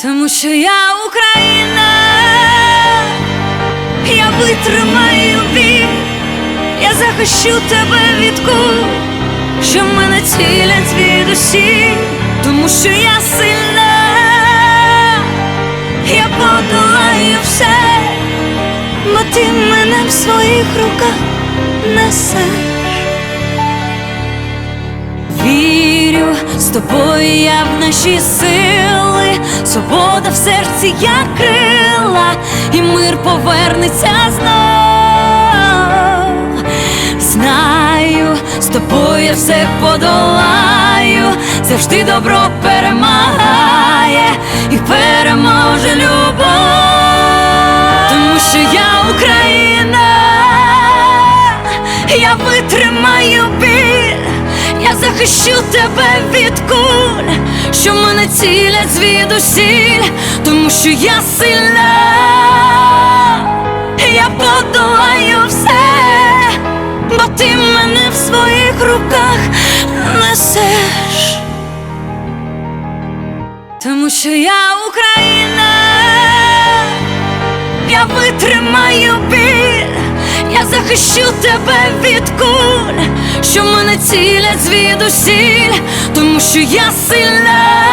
Тому що я Україна, я витримаю біль, я захищу тебе від куль, що мене цілять звідусіль, тому що я сильна, я подолаю все, бо ти мене в своїх руках несеш. Вірю, з тобою я в наші сили, свобода в серці, як крила, і мир повернеться знов. Знаю, з тобою я все подолаю, завжди добро перемагає і переможе любов, тому що я Україна, я витримаю біль, я захищу тебе від куль, що мене цілять звідусіль, тому що я сильна, я подолаю все, бо ти мене в своїх руках несеш, тому що я Україна, я витримаю біль, я захищу тебе від куль, що мене цілять звідусіль, тому що я сильна,